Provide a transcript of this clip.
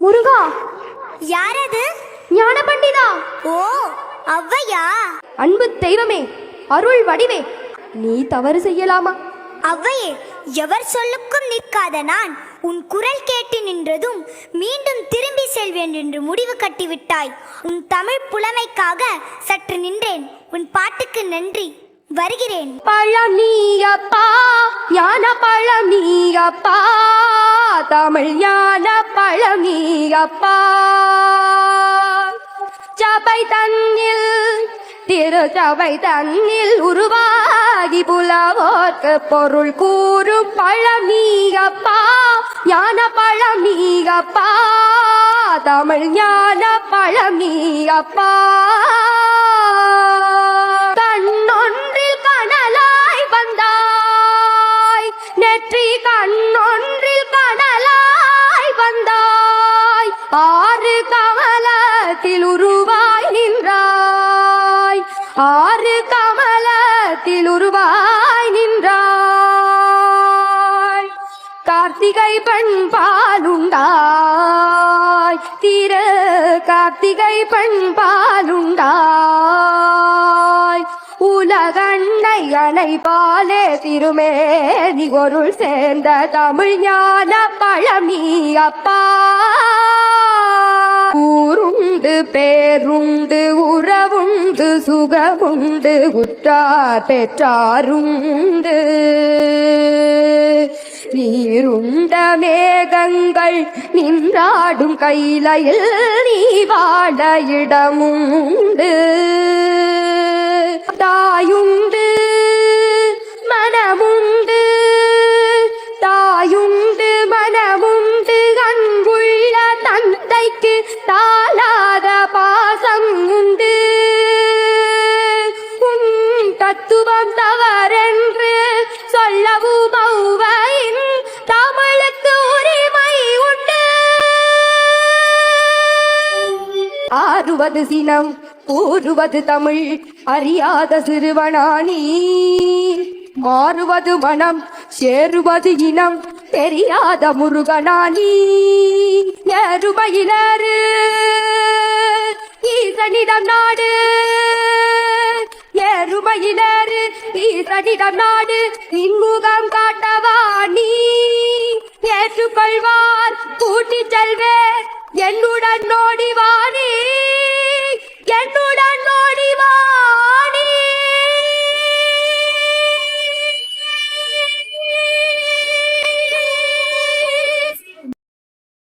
முருகா! யாரது? ஞான பண்டிதா ஓ ஔவையா? அன்பு தெய்வமே அருள் வடிவே நீ தவறு செய்யலாமா? ஔவையே எவர் சொல்லுக்கும் நிற்காத நான் உன் குரல் கேட்டு நின்றதும் மீண்டும் திரும்பி செல்வேன் என்று முடிவு கட்டிவிட்டாய். உன் தமிழ் புலமைக்காக சற்று நின்றேன். உன் பாட்டுக்கு நன்றி. வருகிறேன். பழம் நீயப்பா ஞான பழம் நீயப்பா தமிழ் ஞான பழம் நீயப்பா சபை தன்னில் திரு சபை தன்னில் உருவாகி புலவோர்க்கு பொருள் கூறும் பழம் நீயப்பா ஞான பழம் நீயப்பா தமிழ் ஞான பழம் நீயப்பா ஆறு கமலத்தில் உருவாய் நின்றாய். ஆறு கமலத்தில் உருவாய் நின்றாய். கார்த்திகை பண்பாலுண்டாய் தீர கார்த்திகை பண்பாலுண்டாய் உலகண்ணை அலை பாலே திருமேனி பொருள் சேர்ந்த தமிழ் ஞான பழமி அப்பா. ஊருண்டு பேருண்டு உறவுண்டு சுகவுண்டு உற்றார் பெற்றாருண்டு. நீருண்ட மேகங்கள் நின்றாடும் கைலையில் நீ வாழ இடமுண்டு. தாயும் ஆறுவது சினம் கூறுவது தமிழ் அறியாத சிறுவனானி. மாறுவது மனம் சேருவது இனம் தெரியாத முருகனானி. எருமையிலரு ஈசனிடம் நாடு. எருமையிலரு ஈசனிடம் நாடு இன்முகம் காட்டவா நீ? ஏற்றுக்கொள்வார் கூட்டிச் செல்வே என்னுடன் நோடிவானே